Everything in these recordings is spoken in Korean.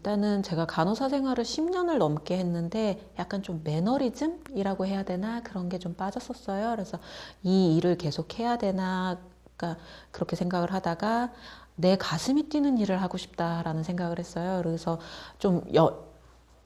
일단은 제가 간호사 생활을 10년을 넘게 했는데 약간 좀 매너리즘이라고 해야 되나 그런 게 좀 빠졌었어요. 그래서 이 일을 계속 해야 되나 그러니까 그렇게 생각을 하다가 내 가슴이 뛰는 일을 하고 싶다라는 생각을 했어요. 그래서 좀 여,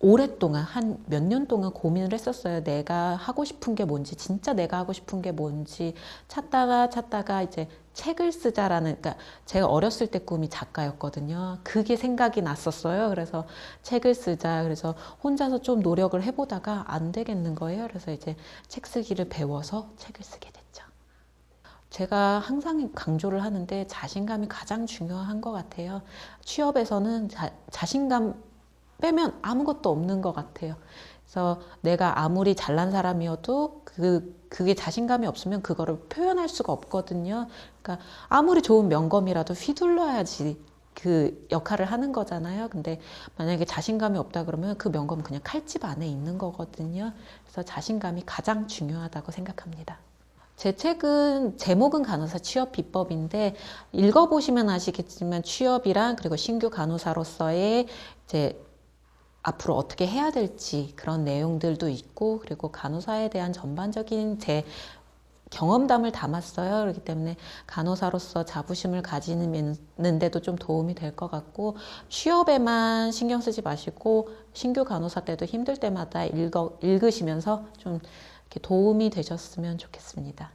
오랫동안 한 몇 년 동안 고민을 했었어요. 내가 하고 싶은 게 뭔지, 진짜 내가 하고 싶은 게 뭔지 찾다가 찾다가 이제 책을 쓰자라는, 그러니까 제가 어렸을 때 꿈이 작가였거든요. 그게 생각이 났었어요. 그래서 책을 쓰자. 그래서 혼자서 좀 노력을 해보다가 안 되겠는 거예요. 그래서 이제 책 쓰기를 배워서 책을 쓰게 됐죠. 제가 항상 강조를 하는데 자신감이 가장 중요한 것 같아요. 취업에서는 자, 자신감 빼면 아무것도 없는 것 같아요. 그래서 내가 아무리 잘난 사람이어도 그, 그게 자신감이 없으면 그거를 표현할 수가 없거든요. 그러니까 아무리 좋은 명검이라도 휘둘러야지 그 역할을 하는 거잖아요. 근데 만약에 자신감이 없다 그러면 그 명검은 그냥 칼집 안에 있는 거거든요. 그래서 자신감이 가장 중요하다고 생각합니다. 제 책은 제목은 간호사 취업 비법인데 읽어보시면 아시겠지만 취업이랑 그리고 신규 간호사로서의 이제 앞으로 어떻게 해야 될지 그런 내용들도 있고 그리고 간호사에 대한 전반적인 제 경험담을 담았어요. 그렇기 때문에 간호사로서 자부심을 가지는데도 좀 도움이 될 것 같고 취업에만 신경 쓰지 마시고 신규 간호사 때도 힘들 때마다 읽어, 읽으시면서 좀 이렇게 도움이 되셨으면 좋겠습니다.